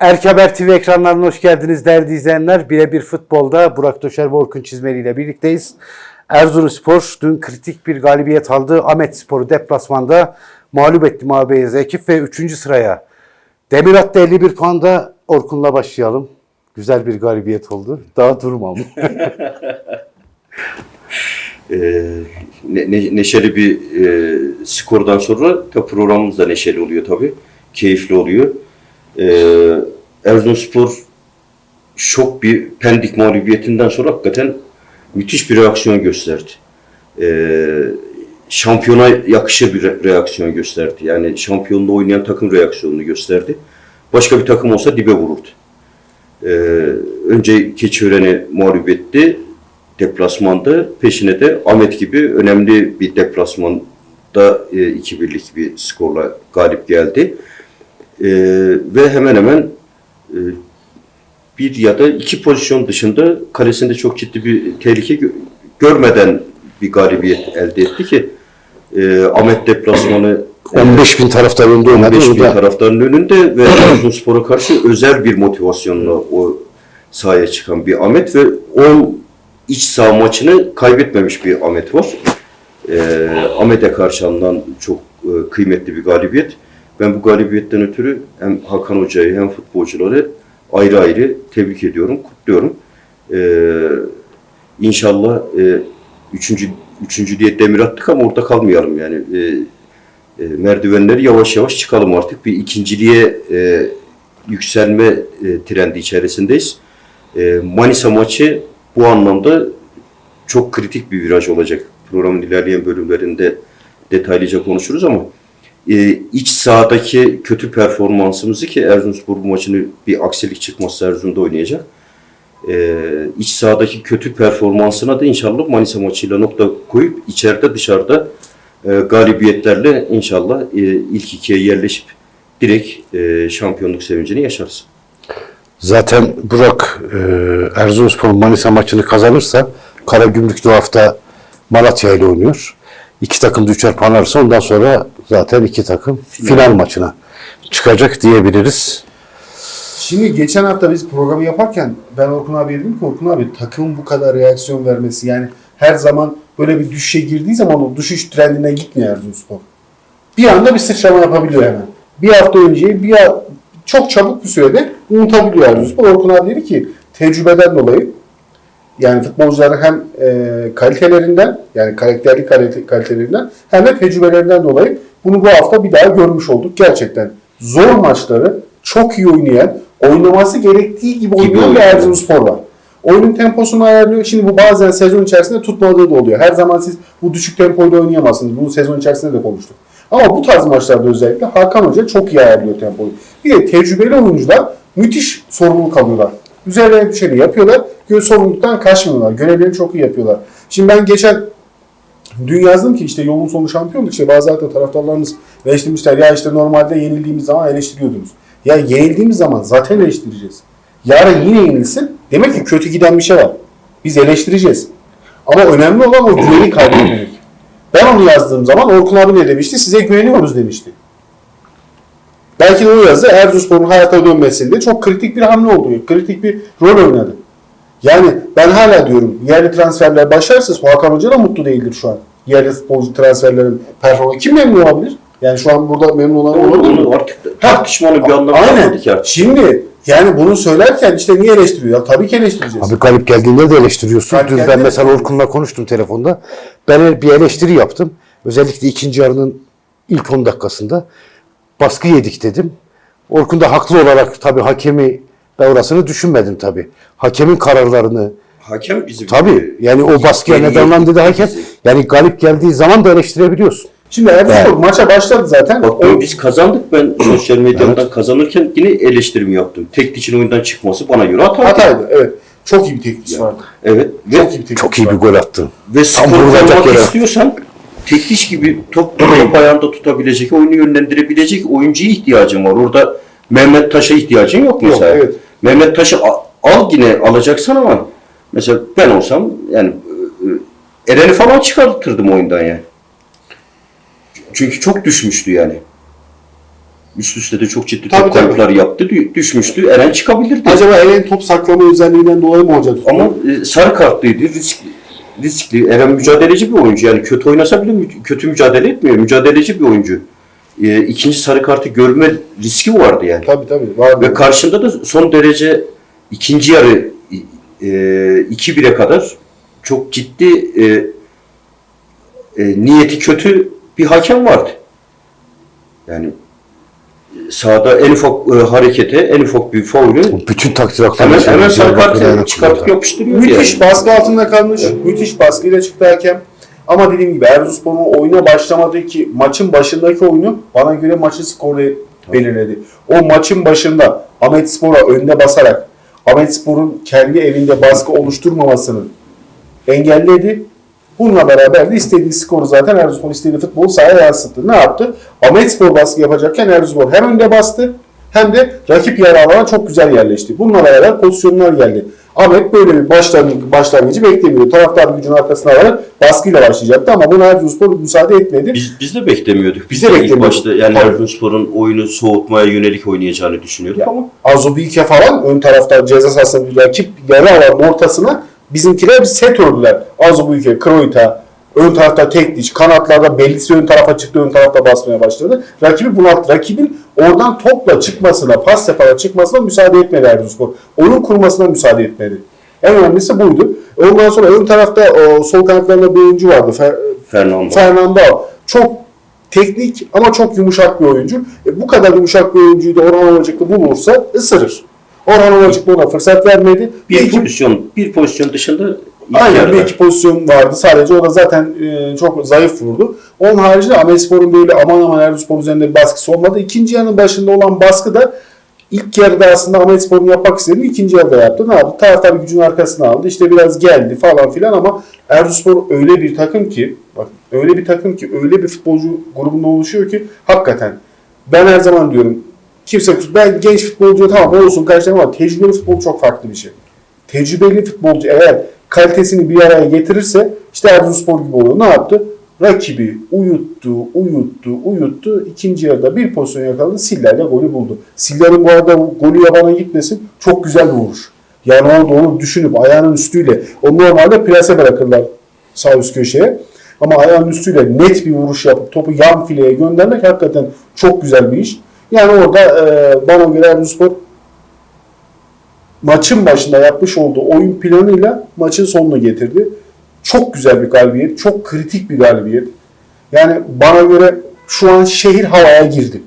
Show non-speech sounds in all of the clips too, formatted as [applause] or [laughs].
Erkaber TV ekranlarına hoş geldiniz değerli izleyenler. Birebir futbolda Burak Döşer ve Orkun Çizmeli ile birlikteyiz. Erzurumspor dün kritik bir galibiyet aldı. Ahmet Spor'u deplasmanda mağlup etti Mavi Beyaz ekip ve 3. sıraya. Demir attı 51 puanda. Orkun'la başlayalım. Güzel bir galibiyet oldu. Daha durmam. [laughs] Ee, ne, ne- neşeli bir e, skordan sonra programımız da neşeli oluyor tabii. Keyifli oluyor. Ee, Erzurumspor şok bir Pendik mağlubiyetinden sonra hakikaten müthiş bir reaksiyon gösterdi. Ee, şampiyona yakışır bir re- reaksiyon gösterdi. Yani şampiyonluğu oynayan takım reaksiyonunu gösterdi. Başka bir takım olsa dibe vururdu. Ee, önce Keçiören'i mağlup etti deplasmanda. Peşine de Ahmet gibi önemli bir deplasmanda e, 2-1'lik bir skorla galip geldi. E, ve hemen hemen e, bir ya da iki pozisyon dışında kalesinde çok ciddi bir tehlike gö- görmeden bir galibiyet elde etti ki e, Ahmet deplasmanı [clears throat] e, 15 bin taraftar önünde oynadı. 15 O bin taraftarın önünde ve [clears throat] Erzurumspor'a karşı özel bir motivasyonla o sahaya çıkan bir Ahmet ve 10 iç saha maçını kaybetmemiş bir Ahmet var. Ee, Ahmet'e karşı alınan çok e, kıymetli bir galibiyet. Ben bu galibiyetten ötürü hem Hakan Hoca'yı hem futbolcuları ayrı ayrı tebrik ediyorum, kutluyorum. Ee, inşallah e, üçüncü, üçüncü diye demir attık ama orada kalmayalım yani. E, e, merdivenleri yavaş yavaş çıkalım artık. Bir ikinciliğe e, yükselme e, trendi içerisindeyiz. E, Manisa maçı bu anlamda çok kritik bir viraj olacak. Programın ilerleyen bölümlerinde detaylıca konuşuruz ama e, iç sahadaki kötü performansımızı ki Erzurumspor bu maçını bir aksilik çıkmazsa Erzurum'da oynayacak. E, iç sahadaki kötü performansına da inşallah Manisa maçıyla nokta koyup içeride dışarıda e, galibiyetlerle inşallah e, ilk ikiye yerleşip direkt e, şampiyonluk sevincini yaşarız. Zaten Burak e, Erzurumspor Manisa maçını kazanırsa Karagümrük bu hafta Malatya ile oynuyor. İki takım da üçer puan ondan sonra zaten iki takım final, maçına çıkacak diyebiliriz. Şimdi geçen hafta biz programı yaparken ben Orkun abi dedim ki Orkun abi takımın bu kadar reaksiyon vermesi yani her zaman böyle bir düşüşe girdiği zaman o düşüş trendine gitmiyor Erzurumspor. Bir anda bir sıçrama yapabiliyor hemen. Bir hafta önce bir ha- çok çabuk bir sürede unutabiliyor Erzurumspor. Orkun abi dedi ki tecrübeden dolayı yani futbolcuların hem e, kalitelerinden yani karakterli kalite- kalitelerinden hem de tecrübelerinden dolayı bunu bu hafta bir daha görmüş olduk. Gerçekten zor maçları çok iyi oynayan, oynaması gerektiği gibi oynayan bir. Erzurumspor var. Oyunun temposunu ayarlıyor. Şimdi bu bazen sezon içerisinde tutmadığı da oluyor. Her zaman siz bu düşük tempoyla oynayamazsınız. Bunu sezon içerisinde de konuştuk. Ama bu tarz maçlarda özellikle Hakan Hoca çok iyi ayarlıyor tempoyu. Bir de tecrübeli oyuncular müthiş sorumluluk alıyorlar. Üzerlerine düşeni yapıyorlar. Sorumluluktan kaçmıyorlar. Görevlerini çok iyi yapıyorlar. Şimdi ben geçen Dün yazdım ki işte yolun sonu şampiyonluk işte bazı hatta taraftarlarımız eleştirmişler ya işte normalde yenildiğimiz zaman eleştiriyordunuz. Ya yenildiğimiz zaman zaten eleştireceğiz. Yarın yine yenilsin demek ki kötü giden bir şey var. Biz eleştireceğiz. Ama önemli olan o güveni kaybetmemek. Ben onu yazdığım zaman Orkun abi ne demişti? Size güveniyoruz demişti. Belki de o yazı Erzurumspor'un hayata dönmesinde çok kritik bir hamle oldu. Kritik bir rol oynadı. Yani ben hala diyorum yerli transferler başarısız. Hakan Hoca da mutlu değildir şu an. Yerli futbolcu transferlerin performansı. Kim memnun olabilir? Yani şu an burada memnun olan olabilir mi? Artık tartışmanın bir anlamı Aynen. artık. Şimdi yani bunu söylerken işte niye eleştiriyor? Ya tabii ki eleştireceğiz. Abi galip geldiğinde de eleştiriyorsun. Galip Dün ben mesela Orkun'la konuştum telefonda. Ben bir eleştiri yaptım. Özellikle ikinci yarının ilk 10 dakikasında. Baskı yedik dedim. Orkun da haklı olarak tabii hakemi ben orasını düşünmedim tabii. Hakemin kararlarını Hakem bizi tabii yani o baskıya neden dedi hakem. Yani galip geldiği zaman da eleştirebiliyorsun. Şimdi Erzurumspor Evet. maça başladı zaten. Bak O- biz kazandık. Ben [clears throat] sosyal medyadan kazanırken yine eleştirimi yaptım. Tek dişin oyundan çıkması bana göre hataydı. hataydı. Evet. Çok iyi bir teknik vardı. Evet. Ve, Çok iyi bir Çok iyi bir gol attı. ve skor yere. istiyorsan tek diş gibi top, [clears throat] top ayağında tutabilecek, oyunu yönlendirebilecek oyuncuya ihtiyacın var. Orada Mehmet Taş'a ihtiyacın yok Yok, mesela. evet. Mehmet Taş'ı al, yine alacaksın ama mesela ben olsam yani e, e, Eren'i falan çıkartırdım oyundan yani. Çünkü çok düşmüştü yani. üst üste de çok ciddi Tabii, top tabii. yaptı. Dü- Düşmüştü. Eren çıkabilirdi. Acaba Eren top saklama özelliğinden dolayı mı tuttu? Ama e, sarı kartlıydı. Risk, riskli. Eren mücadeleci bir oyuncu. Yani kötü oynasa bile kötü mücadele etmiyor. Mücadeleci bir oyuncu. E, ikinci sarı kartı görme riski vardı yani. Tabii tabii. Var Ve karşında da son derece ikinci yarı e, 2-1'e kadar çok ciddi e, e, niyeti kötü bir hakem vardı. Yani sahada en ufak e, harekete, en ufak bir faulü Bütün takdir hemen, hemen sarı kartı Diyarbakır'a çıkartıp yapıştırıyor Müthiş yani. baskı altında kalmış. Müthiş baskıyla çıktı hakem. Ama dediğim gibi Erzurumspor'un oyuna başlamadığı ki maçın başındaki oyunu bana göre maçın skoru belirledi. O maçın başında Ahmet Spor'a önde basarak Ahmet Spor'un kendi evinde baskı oluşturmamasını engelledi. Bununla beraber de istediği skoru zaten Erzurumspor istediği futbolu sahaya yansıttı. Ne yaptı? Ahmet Spor baskı yapacakken Erzurumspor hem önde bastı hem de rakip yarı alana çok güzel yerleşti. Bununla beraber pozisyonlar geldi. Ahmet böyle bir başlangıcı, başlangıcı beklemiyor. Taraftar gücün arkasına alarak baskıyla başlayacaktı ama buna Erzurumspor müsaade etmedi. Biz, biz de beklemiyorduk. Biz Biz de beklemiyorduk. başta yani. Erzurumspor'un oyunu soğutmaya yönelik oynayacağını düşünüyorduk ama Azubike falan ön tarafta ceza sahasında bir rakip yarı alan ortasına bizimkiler bir set ördüler. Azubike, Kroita, ön tarafta Tekliç, kanatlarda Belisi ön tarafa çıktı, ön tarafta basmaya başladı. Rakibi bunalttı. Rakibin oradan topla çıkmasına, pas yaparak çıkmasına müsaade etmedi Erzurumspor. Oyun kurmasına müsaade etmedi. En önemlisi buydu. Ondan sonra ön tarafta o, sol kanatlarında bir oyuncu vardı. Fer, Fernando. Fernando çok teknik ama çok yumuşak bir oyuncu. E, bu kadar yumuşak bir oyuncuyu da Orhan Ovacıklı bulursa ısırır. Orhan Ovacıklı ona fırsat vermedi. bir pozisyon, bir pozisyon dışında aynen yarıda- bir iki pozisyon vardı. Sadece o da zaten e, çok zayıf vurdu. Onun haricinde Amespor'un böyle aman aman Erzurumspor üzerinde bir baskısı olmadı. İkinci yarının başında olan baskı da ilk yarıda aslında Amespor'un yapmak istediğini ikinci yarıda yaptı. Ne yaptı? Taraftar gücün arkasına aldı. İşte biraz geldi falan filan ama Erzurumspor öyle bir takım ki bak öyle bir takım ki öyle bir futbolcu grubundan oluşuyor ki hakikaten ben her zaman diyorum kimse ben genç futbolcu tamam olsun karşılarım ama tecrübeli futbol çok farklı bir şey. Tecrübeli futbolcu eğer kalitesini bir araya getirirse işte Erzurumspor gibi oluyor. Ne yaptı? Rakibi uyuttu, uyuttu, uyuttu. İkinci yarıda bir pozisyon yakaladı. Siller'le golü buldu. Siller'in bu arada golü yabana gitmesin. Çok güzel bir vuruş. Yani orada onu düşünüp ayağının üstüyle o normalde plase bırakırlar sağ üst köşeye. Ama ayağının üstüyle net bir vuruş yapıp topu yan fileye göndermek hakikaten çok güzel bir iş. Yani orada e, bana göre Erzurumspor maçın başında yapmış olduğu oyun planıyla maçın sonunu getirdi. Çok güzel bir galibiyet, çok kritik bir galibiyet. Yani bana göre şu an şehir havaya girdi.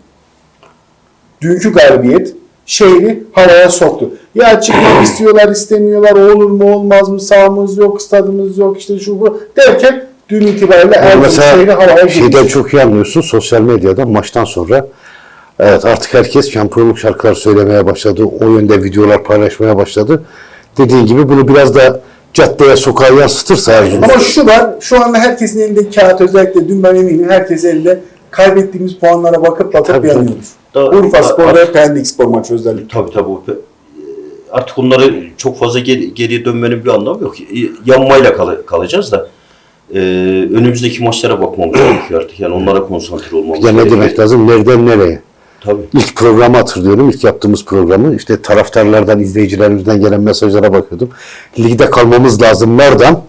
Dünkü galibiyet şehri havaya soktu. Ya çıkmak [clears throat] istiyorlar, istemiyorlar, olur mu olmaz mı, sahamız yok, stadımız yok, işte şu bu derken dün itibariyle Erzurum şehri havaya girdi. şeyden çok iyi anlıyorsun sosyal medyada maçtan sonra evet artık herkes şampiyonluk şarkılar söylemeye başladı. O yönde videolar paylaşmaya başladı. Dediğin gibi bunu biraz da caddeye sokağa yansıtırsa Erzurum. Ama şu var, şu anda herkesin elinde kağıt özellikle dün ben eminim herkesin elinde kaybettiğimiz puanlara bakıp bakıp Tabii, yanıyoruz. Urfa Spor ve Pendik Spor maçı özellikle. Tabii tabii. Artık onları çok fazla geri, geriye dönmenin bir anlamı yok. Yanmayla kal- kalacağız da e, önümüzdeki maçlara bakmamız gerekiyor artık. Yani onlara konsantre olmamız Ya ne gerekiyor. demek lazım? Nereden nereye? Tabii. İlk programı hatırlıyorum. İlk yaptığımız programı. işte taraftarlardan, izleyicilerimizden gelen mesajlara bakıyordum. Ligde kalmamız lazımlardan.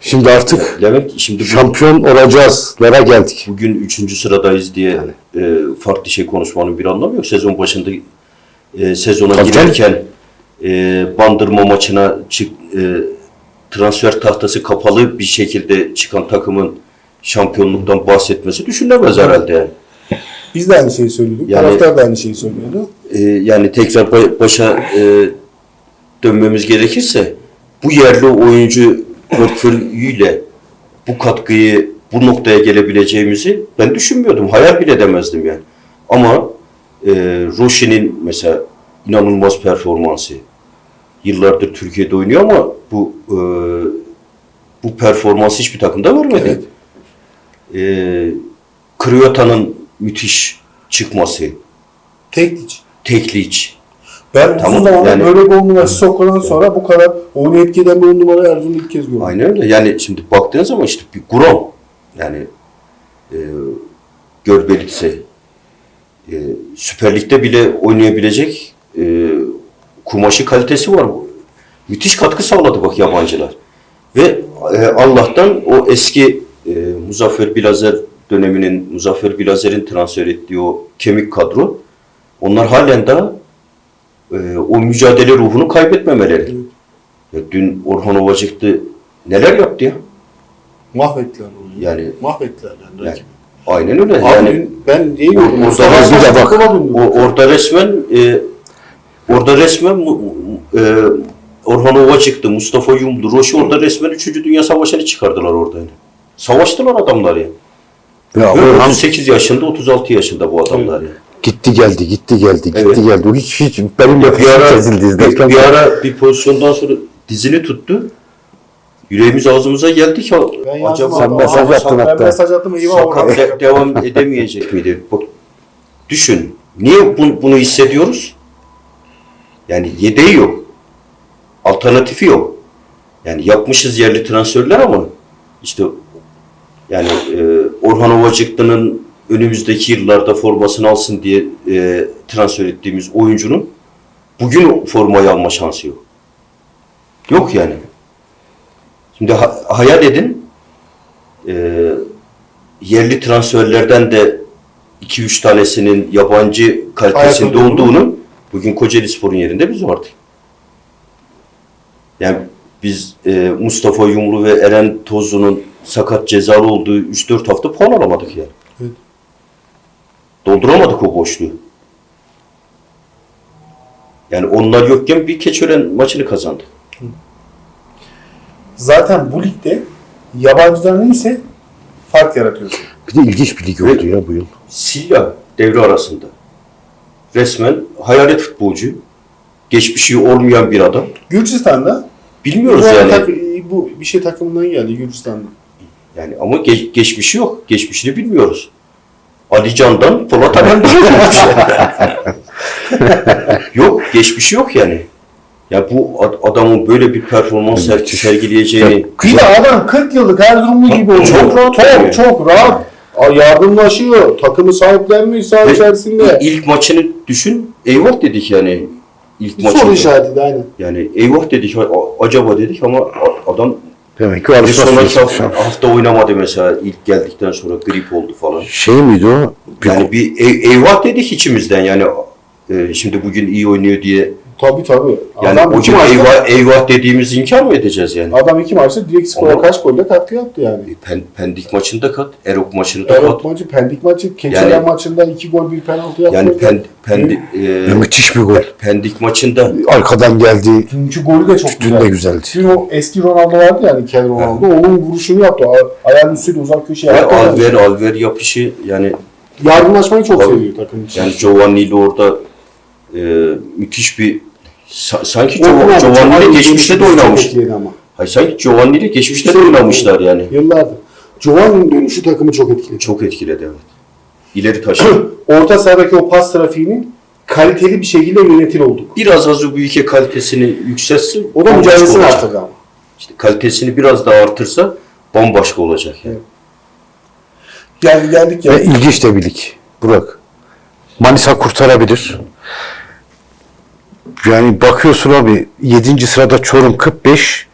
Şimdi artık Levent şimdi bu- şampiyon olacağızlara geldik. bugün üçüncü sıradayız diye e, farklı şey konuşmanın bir anlamı yok. Sezon başında e, sezona Tabii girerken e, bandırma maçına çık, e, transfer tahtası kapalı bir şekilde çıkan takımın şampiyonluktan bahsetmesi düşünülemez herhalde yani. Biz de aynı şeyi söylüyorduk. Yani- Taraftar da aynı şeyi söylüyordu. E, yani tekrar ba- başa e, dönmemiz gerekirse bu yerli oyuncu portföyüyle bu katkıyı bu noktaya gelebileceğimizi ben düşünmüyordum. Hayal bile edemezdim yani. Ama e, Roşi'nin mesela inanılmaz performansı. Yıllardır Türkiye'de oynuyor ama bu e, bu performansı hiçbir takımda vermedi. E, Kriyota'nın müthiş çıkması. Tekliç. Tekliç. Ben Tamam, uzun yani- böyle bir on numarası sokkudan sonra bu kadar oyunu etki eden bir numara Erzurum'da ilk kez gördüm. Aynen öyle. Yani şimdi baktığın zaman işte bir Grom yani e, Görbelitse e, Süper Lig'de bile oynayabilecek e, kumaşı kalitesi var. Müthiş katkı sağladı bak yabancılar. Ve e, Allah'tan o eski e, Muzaffer Bilazer döneminin Muzaffer Bilazer'in transfer ettiği o kemik kadro onlar halen daha e, o mücadele ruhunu kaybetmemeleri. Ya dün Orhan Ovacık'tı neler yaptı ya? Mahvettiler onu. Yani Mahvettiler yani. Yani, aynen öyle. Abi yani ben diye Or- orada Sandal bak, o, orada resmen e, orada resmen e, Orhan Ovacık'tı, Mustafa Yumlu, Roşi orada resmen 3. Dünya Savaşı'nı çıkardılar orada. Yani. Savaştılar adamlar ya. Ya Ve Orhan 38 yaşında, 36 yaşında bu adamlar ya. gitti geldi, gitti geldi, gitti Evet. geldi. O hiç hiç benim Bir nefesim ara, kesildi bir, izlerken. bir ara bir pozisyondan sonra dizini tuttu. Yüreğimiz ağzımıza geldi ki Ben yazdım acaba Sen abi. mesaj Abi, attın ben hatta. mesaj attım. Sakat Orhan. de- devam edemeyecek miydi? Bak, düşün. Niye bu- bunu hissediyoruz? Yani yedeği yok. Alternatifi yok. Yani yapmışız yerli transferler ama işte yani e, Orhan Ovacıklı'nın önümüzdeki yıllarda formasını alsın diye e, transfer ettiğimiz oyuncunun bugün formayı alma şansı yok. Yok yani. Şimdi ha- hayal edin e, yerli transferlerden de 2-3 tanesinin yabancı kalitesinde olduğunu. olduğunu bugün Kocaeli Spor'un yerinde biz vardık. Yani biz e, Mustafa Yumru ve Eren Tozlu'nun sakat cezalı olduğu 3-4 hafta puan alamadık yani. Evet. Dolduramadık o boşluğu. Yani onlar yokken bir Keçören maçını kazandık. Zaten bu ligde yabancılar neyse fark yaratıyorsun. Bir de ilginç bir lig oldu ya bu yıl. Silla devre arasında. Resmen hayalet futbolcu. Geçmişi olmayan bir adam. Gürcistan'da Bilmiyoruz bu, yani. tak- bu bir şey takımından geldi Gürcistan'da. Yani ama ge- geçmişi yok. Geçmişini bilmiyoruz. Ali Can'dan Polat Alemdar'a [laughs] yani. [laughs] yok, geçmişi yok yani. Ya bu ad- adamın böyle bir performans ser- sergileyeceğini de adam 40 yıllık Erzurumlu gibi oluyor. Çok rahat Çok, oynuyor. çok rahat. Yardımlaşıyor. Takımı sahiplenmiş saha içerisinde. ilk maçını düşün. Eyvah dedik yani. ilk Bir soru maçında. işareti de aynen. Yani eyvah dedik. Acaba dedik ama adam Demek ki bir alışması sonraki hafta, hafta oynamadı mesela ilk geldikten sonra grip oldu falan. Şey miydi o? Bir Yani bir ey- eyvah dedik içimizden yani e, şimdi bugün iyi oynuyor diye Tabii tabii. yani adam gün maçta, eyvah, eyvah dediğimizi inkar mı edeceğiz yani? adam iki maçta direkt skora kaç golle katkı yaptı yani. Pen, Pendik maçında kat, Erok maçını da kat. Erot maçı, Pendik maçı, Keçiören Yani- maçında iki gol bir penaltı yaptı. Yani pen, Pendik, Ne müthiş bir gol. Pendik maçında Arkadan geldi. Dünkü golü de çok Dün güzel. de güzeldi. Dün o eski Ronaldo vardı yani Kel Ronaldo. Onun vuruşunu yaptı. Ayağının üstüyle uzak köşeye yaptı. Alver Alver yapışı yani Yardımlaşmayı çok seviyor takım için. yani Giovanni ile orada e, müthiş bir sa- sanki Giovanni ile çok geçmişte de oynamış. ama. Hayır sanki Giovanni ile geçmişte de İşte- oynamışlar yani. Yıllardır. Giovanni'nin dönüşü takımı çok etkiledi. Çok etkiledi evet. İleri taşı. [clears throat] Orta sahadaki o pas trafiğinin kaliteli bir şekilde yönetil olduk. Biraz az o büyük kalitesini yükseltsin. O da bambaşka mücadelesini olacak. arttırdı ama. İşte kalitesini biraz daha artırsa bambaşka olacak yani. Yani geldik ya. Ve ilginç de bir lig. Burak. Manisa kurtarabilir. Yani bakıyorsun abi 7. sırada Çorum 45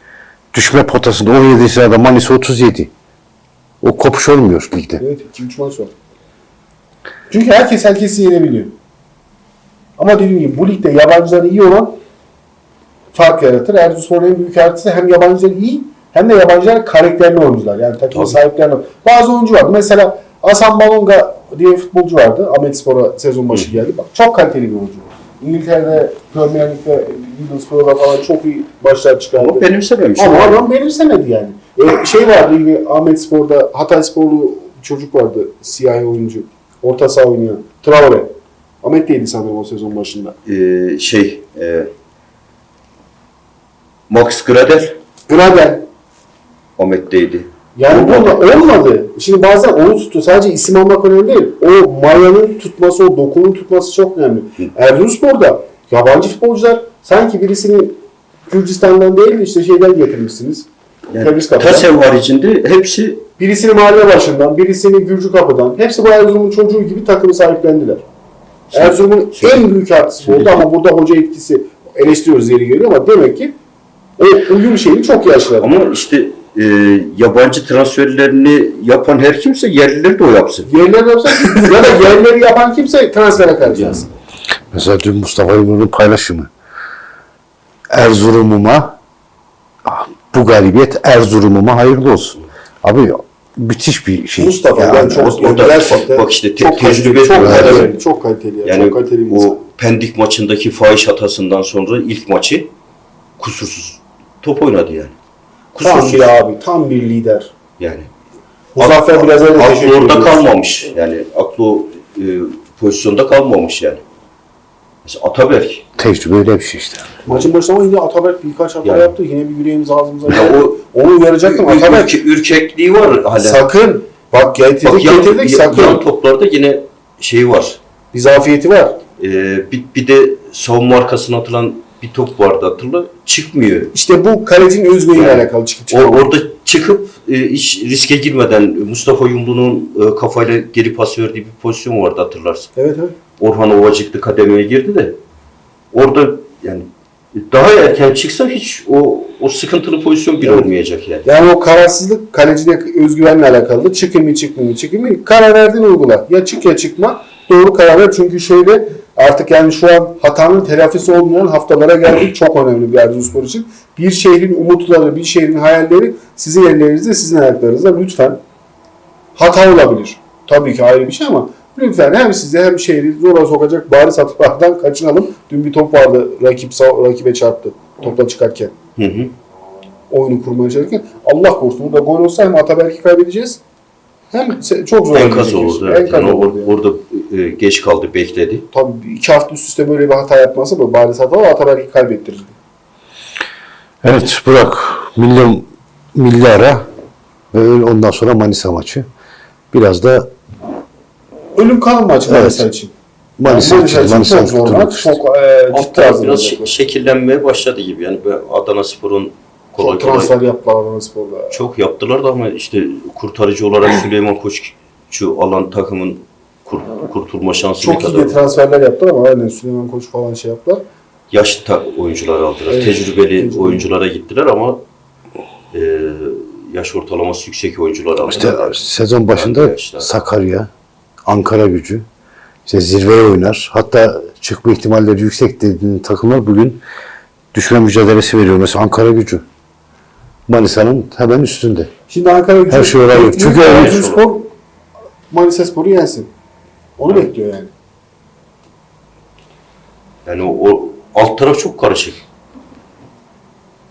düşme potasında 17. sırada Manisa 37. O kopuş olmuyor ligde. Evet 2-3 maç var. Çünkü herkes herkesi yenebiliyor. Ama dediğim gibi bu ligde yabancıları iyi olan fark yaratır. Erzurumspor'un en büyük artısı hem yabancılar iyi hem de yabancılar karakterli oyuncular. Yani Tabii. sahiplerine. Bazı oyuncu vardı. Mesela Hasan Balonga diye futbolcu vardı. Ahmet Spor'a sezon başı geldi. Bak çok kaliteli bir oyuncu. İngiltere'de Premier Lig'de Middlesbrough'da falan çok iyi başlar çıkardı. Ama benimsememiş. Ama adam benimsemedi yani. E, şey vardı yine Ahmet Spor'da Hatay Sporlu çocuk vardı. Siyahi oyuncu. Orta saha oynayan. Traore. Ahmet değildi sanırım o sezon başında. Ee, şey e, Max Gradel Gradel. Ahmet'teydi. Yani Olmadı. bununla olmadı. Şimdi bazen onu tuttu. Sadece isim almak önemli değil. O mayanın tutması, o dokunun tutması çok önemli. Erzurumspor'da yabancı futbolcular sanki birisini Gürcistan'dan değil de işte şeyden getirmişsiniz. Yani Tebrik kapıdan. Tasev haricinde hepsi Birisini mahalle başından, birisini Gürcü kapıdan. Hepsi bu Erzurum'un çocuğu gibi takımı sahiplendiler. Erzurum'un en büyük artısı oldu ama burada hoca etkisi eleştiriyoruz yeri geliyor ama demek ki o uyum şeyini çok iyi aşıladı. Ama işte e, yabancı transferlerini yapan her kimse yerlileri de o yapsın. Yerleri yapsa [laughs] ya da yerleri yapan kimse transfere karışmasın. Mesela dün Mustafa Yumru'nun paylaşımı. Erzurum'uma ah, bu galibiyet Erzurum'uma hayırlı olsun. Abi müthiş bir şey. Mustafa Yani ben çok o- o da- gerçekten bak işte te- çok tecrübe çok kaliteli, çok kaliteli, ya, Yani çok kaliteli o Pendik maçındaki fahiş hatasından sonra ilk maçı kusursuz top oynadı yani. Tam bir abi, tam bir lider. Yani. Muzaffer biraz öyle Aklı orada ediyoruz. kalmamış. Yani aklı e, pozisyonda kalmamış yani. Mesela Ataberk. Tecrübe öyle bir şey işte. Maçın başında ama yine Ataberk birkaç hata Yani. yaptı. Yine bir yüreğimiz ağzımıza Ya o Onu uyaracaktım. ür- Ataberk ürke- ürkekliği var hala. sakın. Bak getirdik Bak yan, getirdik yan- sakın. yan toplarda yine şey var. Bir zafiyeti var. Ee, bir, bir de savunma arkasına atılan bir top vardı hatırla. Çıkmıyor. İşte bu kalecinin özgüveniyle Yani alakalı çıkıp çıkıyor. orada çıkıp e, hiç riske girmeden Mustafa Yumlu'nun e, kafayla geri pas verdiği bir pozisyon vardı hatırlarsın. Evet evet. Orhan Ovacıklı kademeye girdi de orada yani daha erken çıksa hiç o o sıkıntılı pozisyon bir Evet. olmayacak yani. Yani o kararsızlık kalecide özgüvenle alakalı. Çıkayım mı çıkmayayım mı çıkayım mı? Karar verdin uygula. Ya çık ya çıkma. Doğru karar ver. Çünkü şöyle artık yani şu an hatanın telafisi olmayan haftalara geldik. Çok önemli bir Erzurumspor için. Bir şehrin umutları, bir şehrin hayalleri sizin ellerinizde, sizin ayaklarınızda. Lütfen hata olabilir. Tabii ki ayrı bir şey ama lütfen hem size hem şehri zora sokacak bariz hatalardan kaçınalım. Dün bir top vardı rakip rakibe çarptı topla çıkarken Hı hı. oyunu kurmaya çalışırken Allah korusun burada gol olsa hem Ataberk'i kaybedeceğiz hem çok zor Enkaz olurdu. Evet. Enkaz Yani olurdu. yani. orada e, geç kaldı, bekledi. Tabii iki hafta üst üste böyle bir hata yapması bu bariz hata ama Ataberk'i kaybettirirdi. Evet Burak milli, milli ara ve öyle ondan sonra Manisa maçı. Biraz da Ölüm kalım maçı Evet. Manisa için. Manisa, Manisa için Manisa çok zor maç. Çok e, ciddi Hatta biraz şe- şekillenmeye başladı gibi. Yani Adana Spor'un kolay Çok kolay transfer yaptılar Adana Spor'da. çok yaptılar da ama işte kurtarıcı olarak Süleyman Koççu alan takımın kur- kurtulma şansı ne Çok iyi kadar de transferler yaptılar ama aynen Süleyman Koç falan şey yaptılar. yaşlı ta- oyuncular aldılar. Evet, Tecrübeli tecrübeli. oyunculara gittiler ama e, yaş ortalaması yüksek oyuncular aldılar. İşte sezon başında Arkadaşlar. Sakarya, Ankara gücü işte zirveye oynar. Hatta çıkma ihtimalleri yüksek dediğin takımlar bugün düşme mücadelesi veriyor. Mesela Ankara gücü. Manisa'nın hemen üstünde. Şimdi Ankara gücü Her şey yok. Çünkü- Erzurumspor Manisa Spor'u yensin. Onu bekliyor yani. Yani o, o alt taraf çok karışık.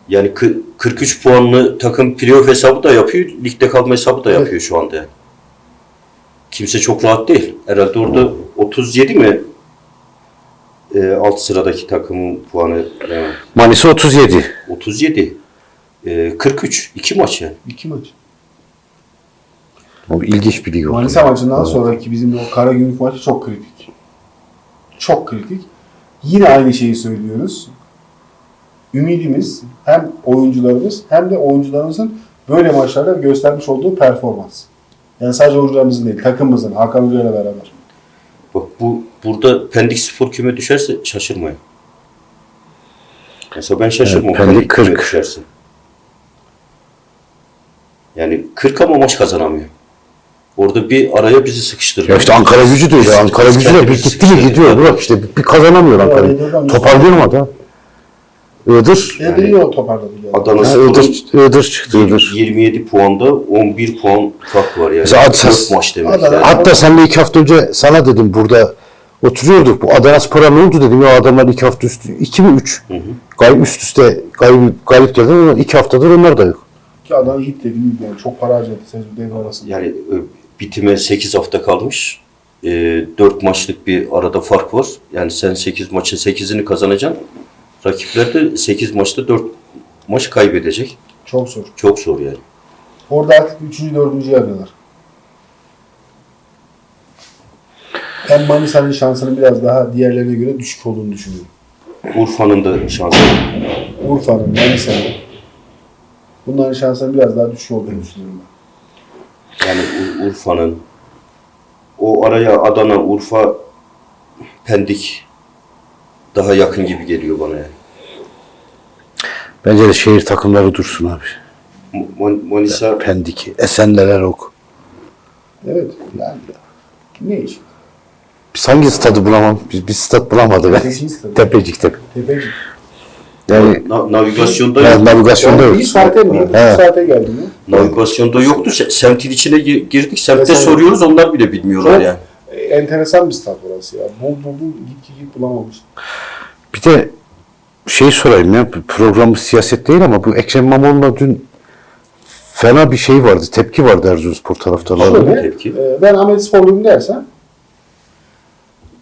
Yani kı- 43 puanlı takım playoff hesabı da yapıyor, ligde kalma hesabı da Evet. yapıyor şu anda. Kimse çok rahat değil. Herhalde orada 37 mi e, alt sıradaki takımın puanı e, Manisa 37. 37. E, 43. iki maç yani. İki maç. O ilginç bir lig oldu. Manisa maçından sonraki bizim o Karagümrük maçı çok kritik. Çok kritik. Yine aynı şeyi söylüyoruz. Ümidimiz hem oyuncularımız hem de oyuncularımızın böyle maçlarda göstermiş olduğu performans. Yani sadece oyuncularımızın değil, takımımızın, Hakan Hoca ile beraber. Bak bu burada Pendik Spor küme düşerse şaşırmayın. Mesela ben şaşırmam. Evet, Pendik Pendik küme 40. düşerse. Yani 40 ama maç kazanamıyor. Orada bir araya bizi sıkıştırıyor. Ya işte Ankara gücü de öyle. Ankara gücü de bir gitti mi gidiyor. Burak işte bir, bir kazanamıyor Ankara. Iğdır'dan Toparlıyor mu adam? Iğdır. Yani, iyi o toparladı. Yani. Adana Ha, Spor'un Iğdır, Iğdır çıktı Iğdır. 27 puanda 11 puan fark var yani. Mesela Ad- 4 maç demek. Adana- yani. Hatta seninle iki hafta önce sana dedim burada oturuyorduk. Bu Adana Spor'a ne oldu dedim ya adamlar iki hafta üstü. iki mi üç? Galip üst üste galip, galip geldi ama iki haftadır onlar da yok. Ki Adana hit de değil yani. Çok para harcadı sezon devre arasında. Yani bitime 8 hafta kalmış. E, 4 maçlık bir arada fark var. Yani sen 8 maçın 8'ini kazanacaksın. Rakipler de 8 maçta 4 maç kaybedecek. Çok zor. Çok zor yani. Orada artık üçüncü, dördüncüyü arıyorlar. Ben Manisa'nın şansının biraz daha diğerlerine göre düşük olduğunu düşünüyorum. Urfa'nın da şansı. Urfa'nın, Manisa'nın. Bunların şansının biraz daha düşük olduğunu düşünüyorum ben. Yani Ur- Urfa'nın o araya Adana, Urfa Pendik daha yakın gibi geliyor bana yani. Bence de şehir takımları dursun abi. Mon- Manisa Pendik, Esenler ok. Evet. Yani ne iş? Biz hangi stadı bulamam? Biz bir stat bulamadık. ha. Beşinci stadı. Tepecik'te. Yani na- navigasyonda yok. navigasyonda yok. bir saate, bir buçuk He. saate geldim ya. Navigasyonda yoktu. Se- Semtin içine gi- girdik. Semtte Mesela- soruyoruz. Onlar bile bilmiyorlar Çok yani. e, enteresan bir stat orası ya. Bu, bu, bu git git bulamamış. Bir de şey sorayım ya, programı siyaset değil ama bu Ekrem İmamoğlu'na dün fena bir şey vardı, tepki vardı Erzurumspor taraftarlarında. Şöyle, tepki. e, ben Ahmet Sporluyum dersen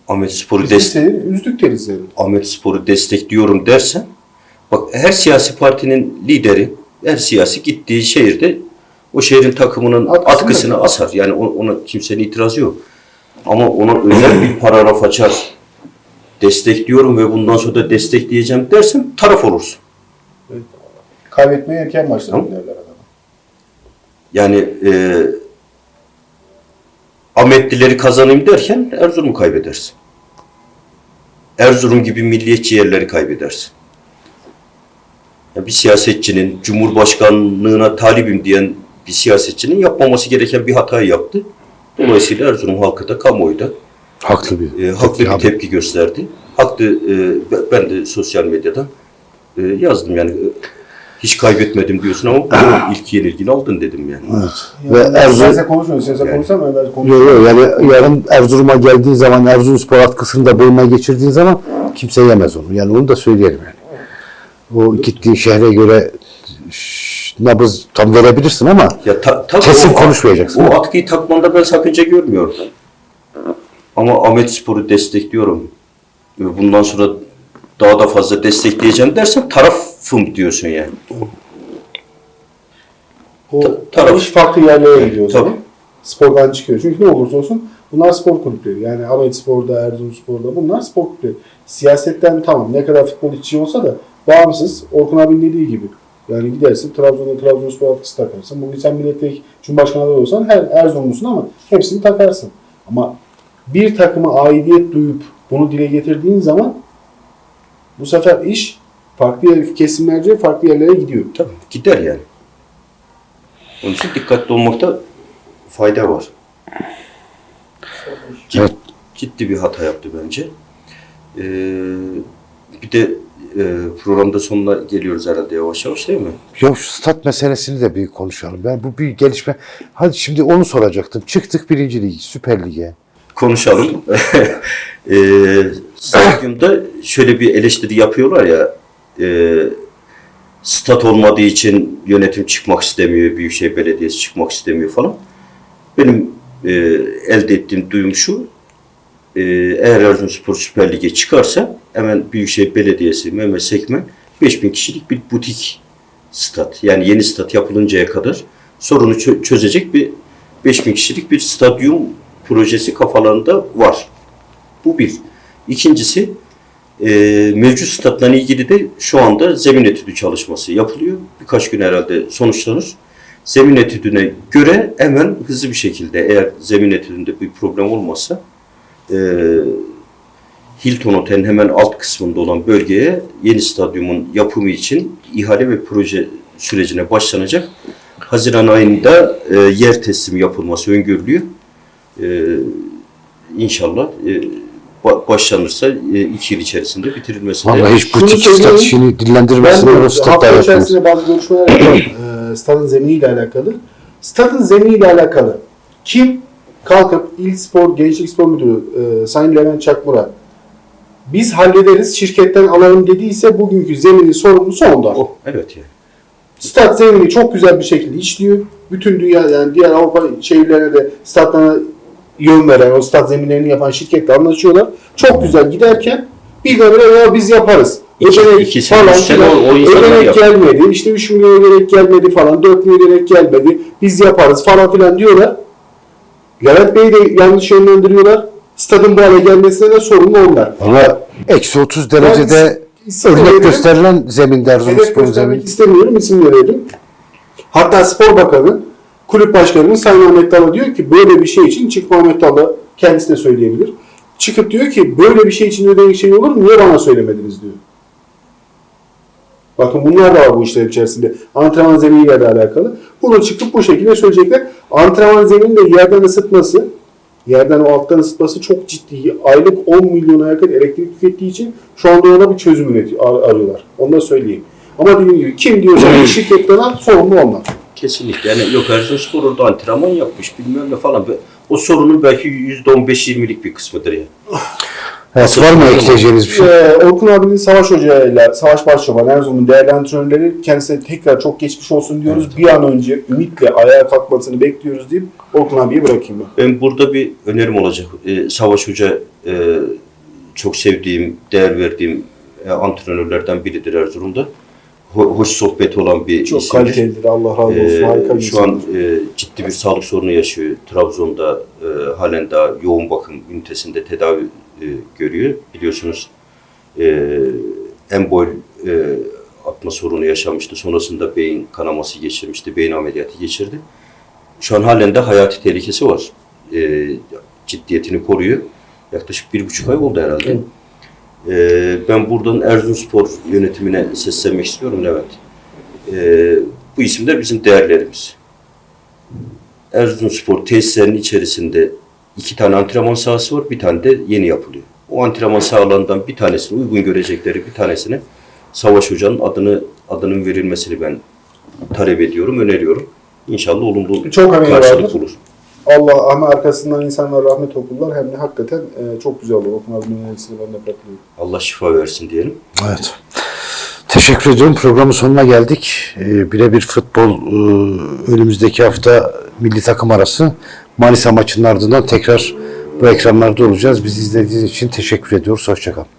Ahmet Spor'u biz seni üzdük deriz yani. Ahmet Spor'u destekliyorum dersen bak her siyasi partinin lideri her siyasi gittiği şehirde o şehrin takımının Atkısını atkısını, yapar. asar. Yani ona kimsenin itirazı yok. Ama ona özel bir paragraf açar. Destekliyorum ve bundan sonra da destekleyeceğim dersen taraf olursun. Kaybetmeye erken başladı Tamam. derler adama. Yani e, Ahmetlileri kazanayım derken Erzurum'u kaybedersin. Erzurum gibi milliyetçi yerleri kaybedersin. Bir siyasetçinin Cumhurbaşkanlığına talibim diyen bir siyasetçinin yapmaması gereken bir hatayı yaptı. Dolayısıyla Erzurum halkı da kamuoyu da Haklı bir. e, haklı bir abi. tepki gösterdi. Haklı, e, be- ben de sosyal medyadan e, yazdım yani. e, Hiç kaybetmedim diyorsun ama [coughs] ilk yenilgini aldın dedim yani. Evet. Ve Yani ben Erzurum, siyasete konuşmuyorum. Siyasete Yani- konuşsam ben belki Yok konuşurum. yok yani yarın Erzurum'a geldiğin zaman Erzurumspor atkısını da boyuna geçirdiğin zaman kimse yemez onu. Yani onu da söyleyelim yani. O gittiğin şehre göre nabız tam verebilirsin ama Ya ta, tabii Kesin o- konuşmayacaksın. O atkıyı takmanda ben sakınca görmüyorum. Ama Ahmet Spor'u destekliyorum. Ve Bundan sonra daha da fazla destekleyeceğim dersen tarafım diyorsun yani. O Ta- taraf. farklı yerlere gidiyor. Tabii. Spordan çıkıyor. Çünkü ne olursa olsun bunlar spor kulüpleri. Yani Ahmet Spor'da, Erzurum Spor'da bunlar spor kulüpleri. Siyasetten tamam ne kadar futbol içi olsa da bağımsız Orkun abinin dediği gibi. Yani gidersin Trabzon'da Trabzonspor atkısı takarsın. Bugün sen milletvekili Cumhurbaşkanı adayı olsan her Erzurumlusun ama hepsini takarsın. Ama bir takıma aidiyet duyup bunu dile getirdiğin zaman bu sefer iş farklı yer- kesimlerce farklı yerlere gidiyor. Tabii gider yani. Onun için dikkatli olmakta fayda var. Cid- Evet. Ciddi bir hata yaptı bence. Ee, bir de programda sonuna geliyoruz herhalde yavaş yavaş değil mi? Ya şu stat meselesini de bir konuşalım. Ben bu bir gelişme. Hadi şimdi onu soracaktım. Çıktık birinci lig, Süper Lig'e. konuşalım. Eee [laughs] stadyumda şöyle bir eleştiri yapıyorlar ya. eee stat olmadığı için yönetim çıkmak istemiyor, Büyükşehir Belediyesi çıkmak istemiyor falan. Benim eee, elde ettiğim duyum şu. Eee, eğer Erzurumspor Süper Lig'e çıkarsa hemen Büyükşehir Belediyesi, Mehmet Sekmen 5000 kişilik bir butik stat. Yani yeni stat yapılıncaya kadar sorunu çö- çözecek bir 5000 kişilik bir stadyum projesi kafalarında var. Bu bir. İkincisi e, mevcut statla ilgili de şu anda zemin etüdü çalışması yapılıyor. Birkaç gün herhalde sonuçlanır. Zemin etüdüne göre hemen hızlı bir şekilde eğer zemin etüdünde bir problem olmazsa e, Hilton Otel'in hemen alt kısmında olan bölgeye yeni stadyumun yapımı için ihale ve proje sürecine başlanacak. Haziran ayında e, yer teslimi yapılması öngörülüyor. E, inşallah e, ba- başlanırsa e, iki yıl içerisinde bitirilmesi de Vallahi hiç butik söyleyeyim. stat işini dillendirmesin. Ben o de hafta içerisinde bazı görüşmeler yapıyorum. [clears throat] Ee, stadın zeminiyle alakalı. Stadın zeminiyle alakalı kim kalkıp İl Spor, Gençlik Spor Müdürü e, Sayın Levent Çakmur'a biz hallederiz şirketten alalım dediyse bugünkü zeminin sorumlusu ondan. Oh, evet yani. Stat zemini çok güzel bir şekilde işliyor. Bütün dünya yani diğer Avrupa şehirlerine de statlarına yön veren, o stat zeminlerini yapan şirketle anlaşıyorlar. Çok güzel giderken bir de böyle "Ya biz yaparız. İki- Ödenek iki sene, falan sene o- o ödenek yapar. gelmedi. İşte 3 milyon ödenek gelmedi falan. 4 milyon ödenek gelmedi. Biz yaparız falan filan diyorlar. Levent Bey'i de yanlış yönlendiriyorlar. Stadın bu hale gelmesine de sorumlu onlar. Ama eksi 30 derecede örnek gösterilen zeminde Erzurumspor'un göstermek zemini. istemiyorum, isim verelim. Hatta spor bakanı, kulüp başkanımız Sayın Ahmet Dala diyor ki böyle bir şey için çıkma Ahmet Dala kendisi de söyleyebilir. çıkıp diyor ki böyle bir şey için bir şey olur mu? Niye bana söylemediniz diyor. Bakın bunlar da var bu işler içerisinde. Antrenman zeminiyle de alakalı. Bunu çıkıp bu şekilde söyleyecekler. Antrenman zemininde yerden ısıtması, yerden o alttan ısıtması çok ciddi. Aylık 10 milyona yakın elektrik tükettiği için şu anda ona bir çözüm üretiyor, ar- arıyorlar. Onu da söyleyeyim. Ama dediğim gibi kim diyorsa ki şirketlerden sorumlu onlar. Kesinlikle. Yani yok Erzurumspor orada antrenman yapmış bilmem ne falan. O sorunun belki %15-20'lik bir kısmıdır ya. [sighs] Evet, var mı ekleyeceğiniz bir şey? Ee, Orkun abinin Savaş Hoca ile Savaş Başçoban Erzurum'un değerli antrenörleri kendisine tekrar çok geçmiş olsun diyoruz. Bir an önce ümitle ayağa kalkmasını bekliyoruz deyip Orkun abiye bırakayım ben. Ben burada bir önerim olacak. Ee, Savaş Hoca e, çok sevdiğim, değer verdiğim e, antrenörlerden biridir Erzurum'da. Ho- hoş sohbeti olan bir Çok isimdir. kalitelidir. Allah razı olsun. Ee, Harika bir şu an e, ciddi bir sağlık sorunu yaşıyor. Trabzon'da e, halen daha yoğun bakım ünitesinde tedavi e, görüyor. Biliyorsunuz e, embol e, atma sorunu yaşamıştı. Sonrasında beyin kanaması geçirmişti. Beyin ameliyatı geçirdi. Şu an halen de hayati tehlikesi var. E, ciddiyetini koruyor. Yaklaşık bir buçuk ay oldu herhalde. Evet. E, ben buradan Erzurumspor yönetimine seslenmek istiyorum Levent. E, bu isimler bizim değerlerimiz. Erzurumspor tesislerinin içerisinde iki tane antrenman sahası var, bir tane de yeni yapılıyor. O antrenman sahalarından bir tanesini uygun görecekleri bir tanesine Savaş Hoca'nın adını adının verilmesini ben talep ediyorum, öneriyorum. İnşallah olumlu Çok karşılık bulur. Allah ama arkasından insanlar rahmet okurlar. Hem de hakikaten e, çok güzel olur. Orkun abinin önerisini ben de bırakıyorum. Allah şifa versin diyelim. Evet. Teşekkür ediyorum. Programın sonuna geldik. Ee, birebir futbol e, önümüzdeki hafta milli takım arası Manisa maçının ardından tekrar bu ekranlarda olacağız. Bizi izlediğiniz için teşekkür ediyoruz. Hoşçakalın.